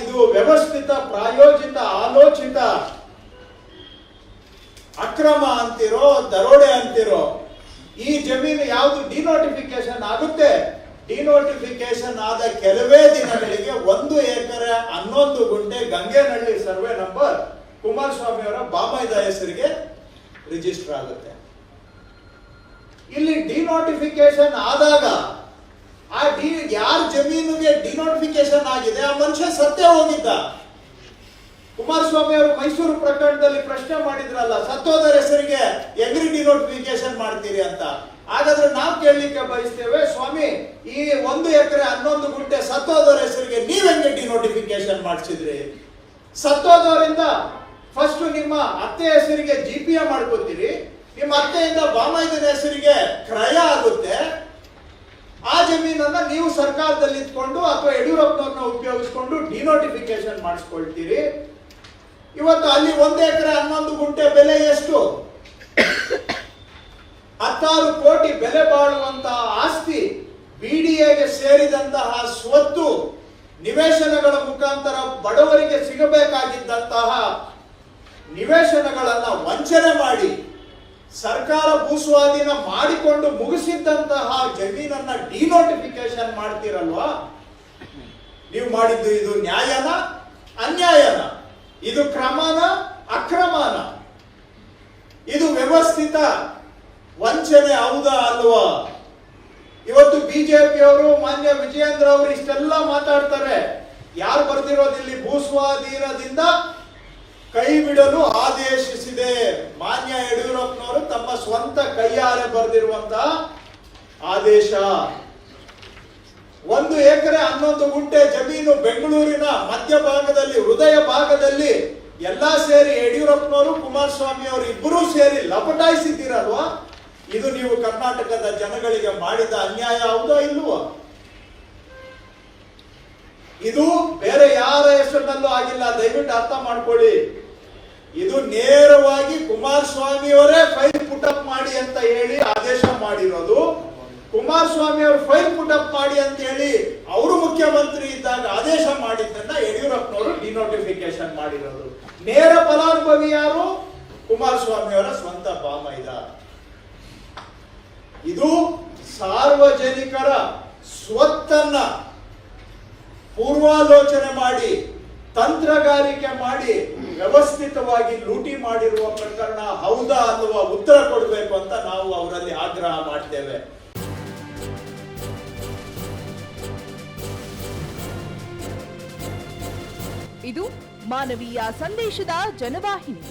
ಇದು ವ್ಯವಸ್ಥಿತ, ಪ್ರಾಯೋಜಿತ, ಆಲೋಚಿತ. ಅಕ್ರಮ ಅಂತಿರೋ, ದರೋಡೆ ಅಂತಿರೋ, ಈ ಜಮೀನು ಯಾವುದು ಡಿನೋಟಿಫಿಕೇಶನ್ ಆಗುತ್ತೆ? ಡಿನೋಟಿಫಿಕೇಶನ್ ಆದ ಕೆಲವೇ ದಿನಗಳಿಗೆ ಒಂದು ಎಕರೆ ಹನ್ನೊಂದು ಗುಂಟೆ ಗಂಗೆನಹಳ್ಳಿ ಸರ್ವೆ ನಂಬರ್ ಕುಮಾರಸ್ವಾಮಿ ಅವರ ಬಾಮೈದ ಹೆಸರಿಗೆ ರಿಜಿಸ್ಟರ್ ಆಗುತ್ತೆ. ಇಲ್ಲಿ ಡಿನೋಟಿಫಿಕೇಶನ್ ಆದಾಗ ಆ ಡಿ ಯಾರ ಜಮೀನಿಗೆ ಡಿನೋಟಿಫಿಕೇಶನ್ ಆಗಿದೆ, ಆ ಮನುಷ್ಯ ಸತ್ತೇ ಹೋಗಿದ್ದ. ಕುಮಾರಸ್ವಾಮಿ ಅವರು ಮೈಸೂರು ಪ್ರಕರಣದಲ್ಲಿ ಪ್ರಶ್ನೆ ಮಾಡಿದ್ರಲ್ಲ ಸತ್ತೋದರ ಹೆಸರಿಗೆ ಎಗ್ರಿ ಡಿನೋಟಿಫಿಕೇಶನ್ ಮಾಡ್ತೀರಿ ಅಂತ. ಹಾಗಾದ್ರೆ ನಾವು ಕೇಳಲಿಕ್ಕೆ ಬಯಸ್ತೇವೆ, ಸ್ವಾಮಿ, ಈ ಒಂದು ಎಕರೆ ಹನ್ನೊಂದು ಗುಂಟೆ ಸತ್ತೋದರ ಹೆಸರಿಗೆ ನೀವ್ ಹೆಂಗೆ ಡಿನೋಟಿಫಿಕೇಶನ್ ಮಾಡಿಸಿದ್ರಿ? ಸತ್ತೋದವರಿಂದ ಫಸ್ಟ್ ನಿಮ್ಮ ಅತ್ತೆ ಹೆಸರಿಗೆ ಜಿ ಪಿ ಎ ಮಾಡ್ಕೋತೀರಿ, ನಿಮ್ಮ ಅತ್ತೆಯಿಂದ ಬಾಮಾಯ್ದನ ಹೆಸರಿಗೆ ಕ್ರಯ ಆಗುತ್ತೆ. ಆ ಜಮೀನನ್ನ ನೀವು ಸರ್ಕಾರದಲ್ಲಿ ಇಟ್ಕೊಂಡು ಅಥವಾ ಯಡಿಯೂರಪ್ಪನವ್ರನ್ನ ಉಪಯೋಗಿಸ್ಕೊಂಡು ಡಿನೋಟಿಫಿಕೇಶನ್ ಮಾಡಿಸ್ಕೊಳ್ತೀರಿ. ಇವತ್ತು ಅಲ್ಲಿ ಒಂದು ಎಕರೆ ಹನ್ನೊಂದು ಗುಂಟೆ ಬೆಲೆ ಎಷ್ಟು? ಹತ್ತಾರು ಕೋಟಿ ಬೆಲೆ ಬಾಳುವಂತಹ ಆಸ್ತಿ ಬಿಡಿಎಗೆ ಸೇರಿದಂತಹ ಸ್ವತ್ತು ನಿವೇಶನಗಳ ಮುಖಾಂತರ ಬಡವರಿಗೆ ಸಿಗಬೇಕಾಗಿದ್ದಂತಹ ನಿವೇಶನಗಳನ್ನ ವಂಚನೆ ಮಾಡಿ ಸರ್ಕಾರ ಭೂಸ್ವಾಧೀನ ಮಾಡಿಕೊಂಡು ಮುಗಿಸಿದ್ದಂತಹ ಜಮೀನನ್ನ ಡಿನೋಟಿಫಿಕೇಶನ್ ಮಾಡ್ತೀರಲ್ವಾ? ನೀವು ಮಾಡಿದ್ದು ಇದು ನ್ಯಾಯನ, ಅನ್ಯಾಯನ? ಇದು ಕ್ರಮನ, ಅಕ್ರಮನ? ಇದು ವ್ಯವಸ್ಥಿತ ವಂಚನೆ ಹೌದಾ ಅಲ್ವಾ? ಇವತ್ತು ಬಿಜೆಪಿ ಅವರು ಮಾನ್ಯ ವಿಜಯೇಂದ್ರ ಅವರು ಇಷ್ಟೆಲ್ಲ ಮಾತಾಡ್ತಾರೆ. ಯಾರು ಬರ್ತಿರೋದಿಲ್ಲ ಇಲ್ಲಿ ಭೂಸ್ವಾಧೀನದಿಂದ ಕೈ ಬಿಡಲು ತಮ್ಮ ಸ್ವಂತ ಕೈಯಾರೆ ಬರೆದಿರುವಂತಹ ಆದೇಶ. ಒಂದು ಎಕರೆ ಹನ್ನೊಂದು ಗುಂಟೆ ಜಮೀನು ಬೆಂಗಳೂರಿನ ಮಧ್ಯ ಭಾಗದಲ್ಲಿ, ಹೃದಯ ಭಾಗದಲ್ಲಿ ಎಲ್ಲಾ ಸೇರಿ ಯಡಿಯೂರಪ್ಪನವರು ಕುಮಾರಸ್ವಾಮಿ ಅವರು ಇಬ್ಬರೂ ಸೇರಿ ಲಪಟಾಯಿಸಿದ್ದೀರಲ್ವಾ? ಇದು ನೀವು ಕರ್ನಾಟಕದ ಜನಗಳಿಗೆ ಮಾಡಿದ ಅನ್ಯಾಯ ಹೌದಾ ಇಲ್ವೋ ಇದು ಬೇರೆ ಯಾರ ಹೆಸರಿನಲ್ಲೂ ಆಗಿಲ್ಲ. ದಯವಿಟ್ಟು ಅರ್ಥ ಮಾಡ್ಕೊಳ್ಳಿ. ಕುಮಾರಸ್ವಾಮಿ ಅವರೇ ಫೈಲ್ ಪುಟ್ ಅಪ್ ಮಾಡಿ ಅಂತ ಹೇಳಿ ಆದೇಶ ಮಾಡಿರೋದು. ಕುಮಾರಸ್ವಾಮಿ ಅವರು ಫೈಲ್ ಪುಟ್ ಅಪ್ ಮಾಡಿ ಅಂತ ಹೇಳಿ ಅವರು ಮುಖ್ಯಮಂತ್ರಿ ಇದ್ದಾಗ ಆದೇಶ ಮಾಡಿದ್ದನ್ನ ಯಡಿಯೂರಪ್ಪನವರು ಡಿನೋಟಿಫಿಕೇಶನ್ ಮಾಡಿರೋದು. ನೇರ ಫಲಾನುಭವಿ ಯಾರು? ಕುಮಾರಸ್ವಾಮಿ ಅವರ ಸ್ವಂತ ಬಾಮೈದ. ಇದು ಸಾರ್ವಜನಿಕರ ಸ್ವತ್ತನ್ನ ಪೂರ್ವಾಲೋಚನೆ ಮಾಡಿ, ತಂತ್ರಗಾರಿಕೆ ಮಾಡಿ ವ್ಯವಸ್ಥಿತವಾಗಿ ಲೂಟಿ ಮಾಡಿರುವ ಪ್ರಕರಣ ಹೌದಾ ಅನ್ನುವ ಉತ್ತರ ಕೊಡಬೇಕು ಅಂತ ನಾವು ಅವರಲ್ಲಿ ಆಗ್ರಹ ಮಾಡ್ತೇವೆ. ಇದು ಮಾನವೀಯ ಸಂದೇಶದ ಜನವಾಹಿನಿ.